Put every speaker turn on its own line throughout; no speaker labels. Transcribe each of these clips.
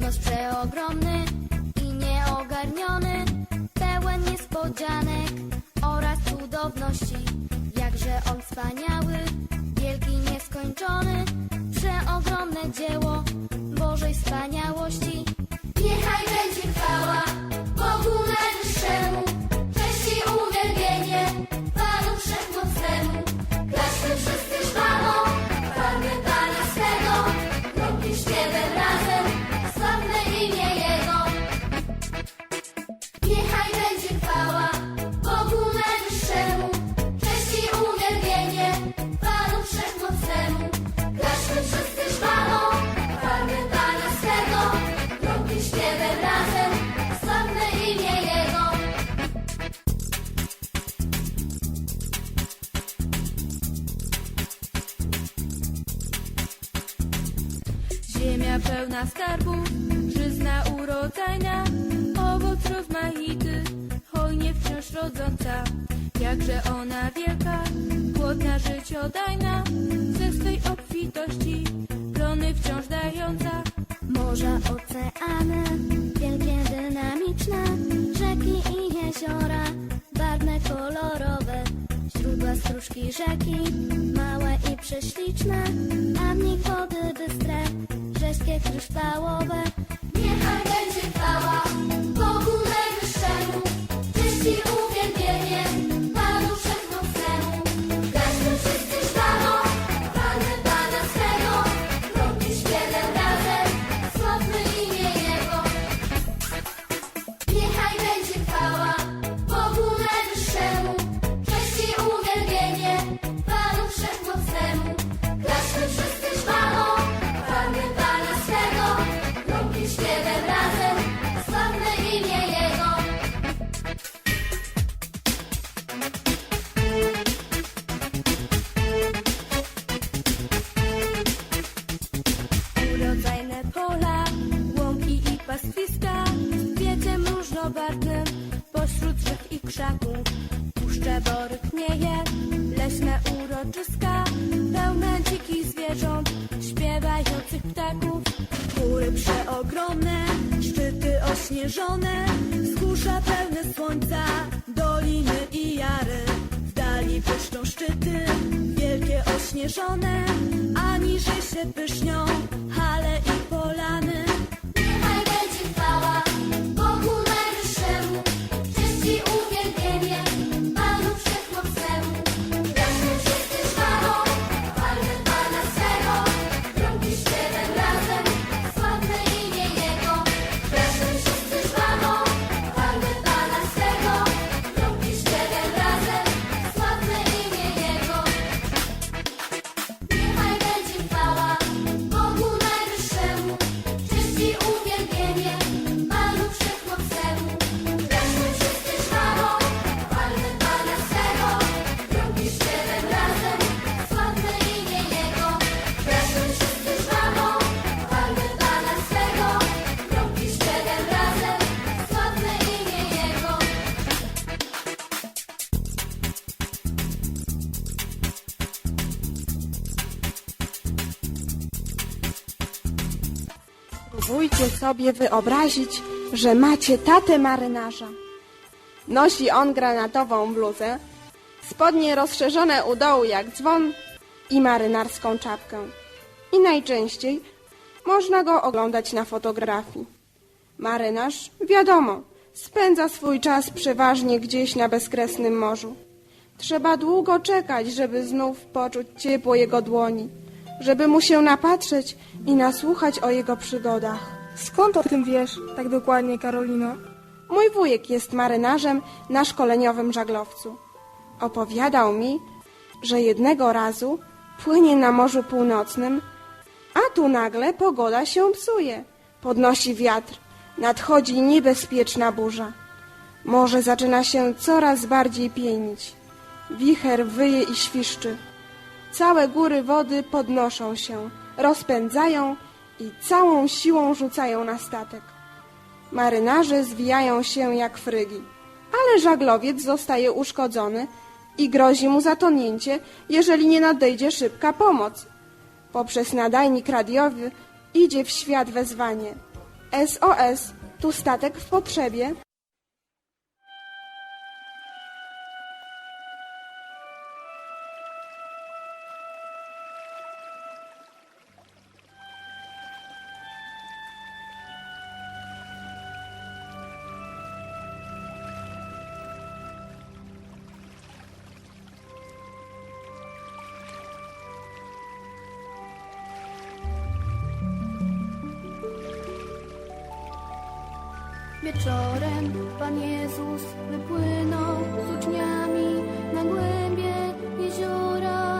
Kosmos przeogromny i nieogarniony, pełen niespodzianek oraz cudowności. Jakże on wspaniały, wielki, nieskończony, przeogromne dzieło Bożej wspaniałości. Niechaj będzie chwała
pełna skarbów, żyzna urodzajna, owoc rozmaity, hojnie wciąż rodząca. Jakże ona wielka, płodna, życiodajna, ze swej obfitości, plony wciąż dająca.
Morza, oceany, wielkie, dynamiczne, rzeki i jeziora, barwne, kolorowe, źródła, stróżki, rzeki, małe i prześliczne, a w nich wody bystre, rzeźkie, kryształowe. Niechaj będzie chwała
pola, łąki i pastwiska, kwieciem różnobarwnym pośród drzew i krzaków. Puszcze bory knieje, leśne uroczyska, pełne dzikich zwierząt, śpiewających ptaków. Góry przeogromne, szczyty ośnieżone, wzgórza pełne słońca, doliny i jary. W dali błyszczą szczyty, wielkie ośnieżone, aniżeli się pysznią
Spróbujcie sobie wyobrazić, że macie tatę marynarza. Nosi on granatową bluzę, spodnie rozszerzone u dołu jak dzwon i marynarską czapkę. I najczęściej można go oglądać na fotografii. Marynarz, wiadomo, spędza swój czas przeważnie gdzieś na bezkresnym morzu. Trzeba długo czekać, żeby znów poczuć ciepło jego dłoni, żeby mu się napatrzeć i nasłuchać o jego przygodach.
Skąd o tym wiesz tak dokładnie, Karolino?
Mój wujek jest marynarzem na szkoleniowym żaglowcu. Opowiadał mi, że jednego razu płynie na Morzu Północnym, a tu nagle pogoda się psuje. Podnosi wiatr, nadchodzi niebezpieczna burza. Morze zaczyna się coraz bardziej pienić. Wicher wyje i świszczy. Całe góry wody podnoszą się, rozpędzają i całą siłą rzucają na statek. Marynarze zwijają się jak frygi, ale żaglowiec zostaje uszkodzony i grozi mu zatonięcie, jeżeli nie nadejdzie szybka pomoc. Poprzez nadajnik radiowy idzie w świat wezwanie. SOS, tu statek w potrzebie.
Wieczorem Pan Jezus wypłynął z uczniami na głębie jeziora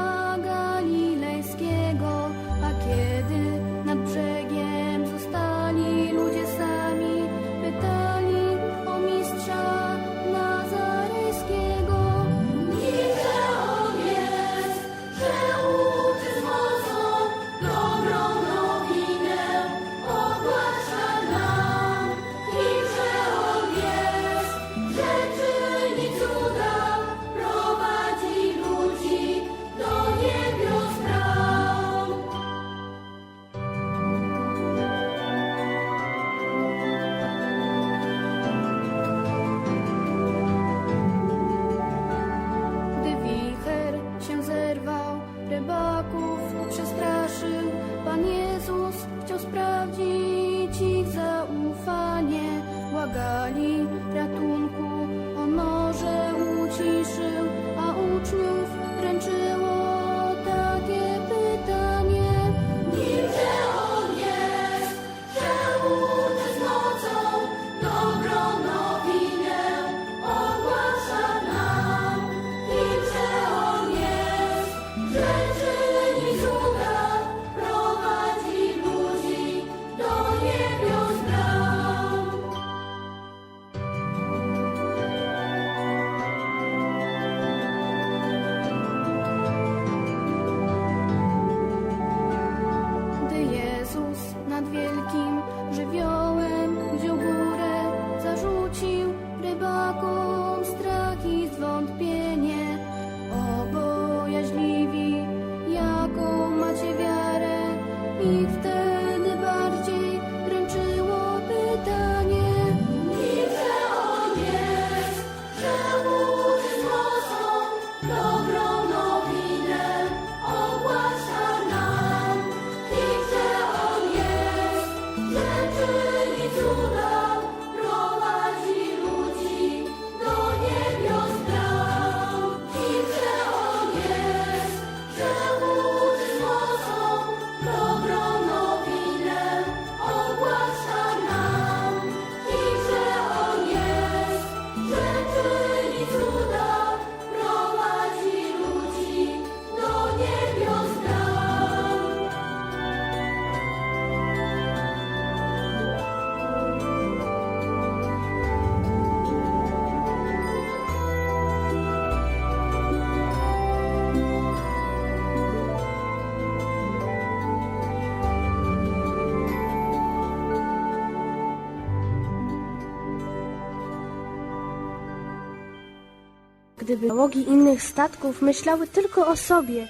Gdyby załogi innych statków myślały tylko o sobie,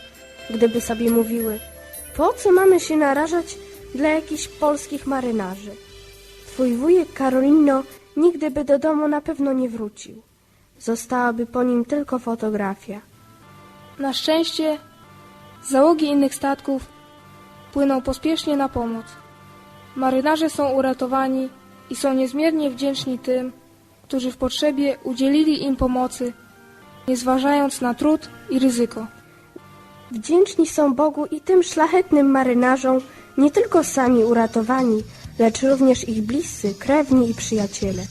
gdyby sobie mówiły, po co mamy się narażać dla jakichś polskich marynarzy? Twój wujek Karolino nigdy by do domu na pewno nie wrócił. Zostałaby po nim tylko fotografia.
Na szczęście załogi innych statków płyną pospiesznie na pomoc. Marynarze są uratowani i są niezmiernie wdzięczni tym, którzy w potrzebie udzielili im pomocy, nie zważając na trud i ryzyko.
Wdzięczni są Bogu i tym szlachetnym marynarzom, nie tylko sami uratowani, lecz również ich bliscy, krewni i przyjaciele.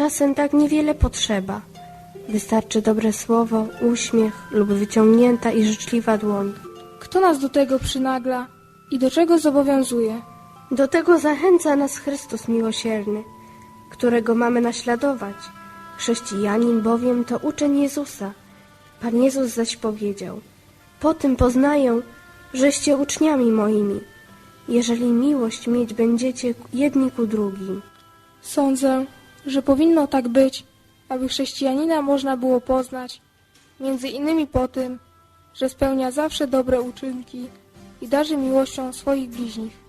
Czasem tak niewiele potrzeba. Wystarczy dobre słowo, uśmiech lub wyciągnięta i życzliwa dłoń.
Kto nas do tego przynagla i do czego zobowiązuje?
Do tego zachęca nas Chrystus miłosierny, którego mamy naśladować. Chrześcijanin bowiem to uczeń Jezusa. Pan Jezus zaś powiedział: Po tym poznają, żeście uczniami moimi, jeżeli miłość mieć będziecie jedni ku drugim.
Sądzę, że powinno tak być, aby chrześcijanina można było poznać, między innymi po tym, że spełnia zawsze dobre uczynki i darzy miłością swoich bliźnich.